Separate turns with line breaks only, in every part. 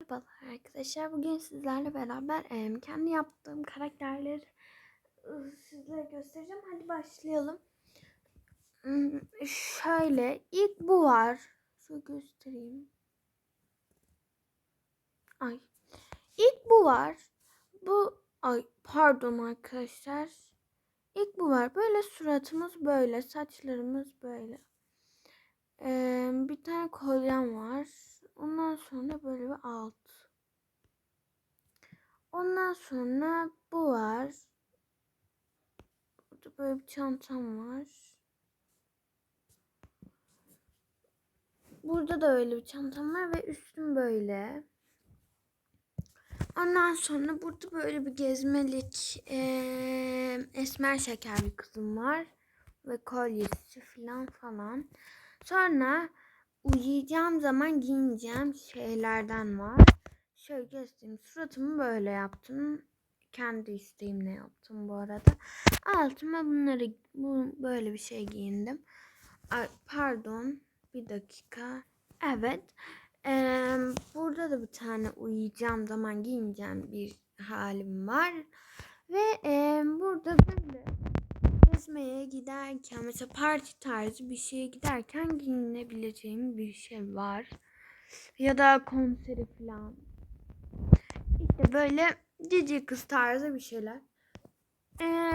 Merhabalar arkadaşlar. Bugün sizlerle beraber kendi yaptığım karakterleri sizlere göstereceğim. Hadi başlayalım. Hmm, Şöyle ilk bu var. Şu göstereyim. Ay. İlk bu var. Bu ay pardon arkadaşlar. İlk bu var. Böyle suratımız böyle, saçlarımız böyle. Ee, bir tane kolyem var. Ondan sonra böyle bir alt. Ondan sonra bu var. Burada böyle bir çantam var. Burada da öyle bir çantam var ve üstüm böyle. Ondan sonra burada böyle bir gezmelik eee, esmer şeker bir kızım var. Ve kolyesi falan falan. Sonra uyuyacağım zaman giyineceğim şeylerden var. Şöyle göstereyim. Suratımı böyle yaptım. Kendi isteğimle yaptım bu arada. Altıma bunları bu böyle bir şey giyindim. Ay, pardon. Bir dakika. Evet. Ee, burada da bir tane uyuyacağım zaman giyineceğim bir halim var. Ve e, burada böyle giderken mesela parti tarzı bir şeye giderken giyinebileceğim bir şey var. Ya da konseri falan. İşte böyle cici kız tarzı bir şeyler. Ee,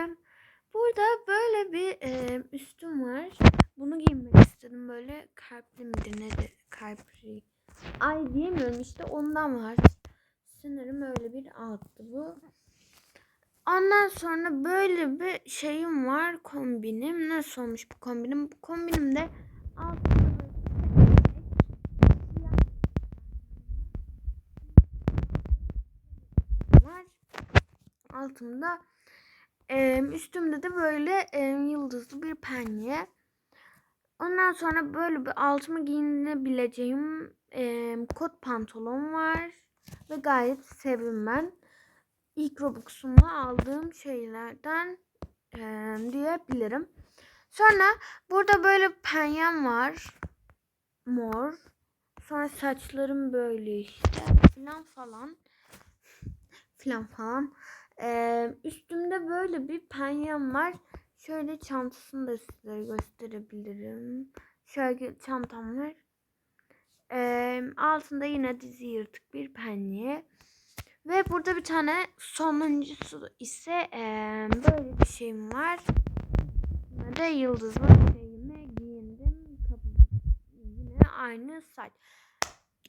burada böyle bir e, üstüm var. Bunu giymek istedim böyle kalpli midir nedir kalpli. Ay diyemiyorum işte ondan var. Sanırım öyle bir alttı bu. Ondan sonra böyle bir şeyim var kombinim. Nasıl olmuş bu kombinim? Bu kombinim de siyah var. Altımda üstümde de böyle yıldızlı bir penye. Ondan sonra böyle bir altıma giyinebileceğim kot pantolon var. Ve gayet sevdim ben. İlk Robux'umla aldığım şeylerden e, diyebilirim. Sonra burada böyle penyem var. Mor. Sonra saçlarım böyle işte. Falan falan. Falan falan. Ee, üstümde böyle bir penyem var. Şöyle çantasını da size gösterebilirim. Şöyle çantam var. Ee, altında yine dizi yırtık bir penye. Ve burada bir tane sonuncusu ise ee, böyle bir şeyim var. De yıldızlı şeyimi giyindim. Yine aynı saç.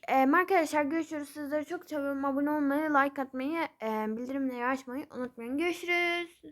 Ee, arkadaşlar görüşürüz. Sizleri çok seviyorum. Abone olmayı, like atmayı, ee, bildirimleri açmayı unutmayın. Görüşürüz.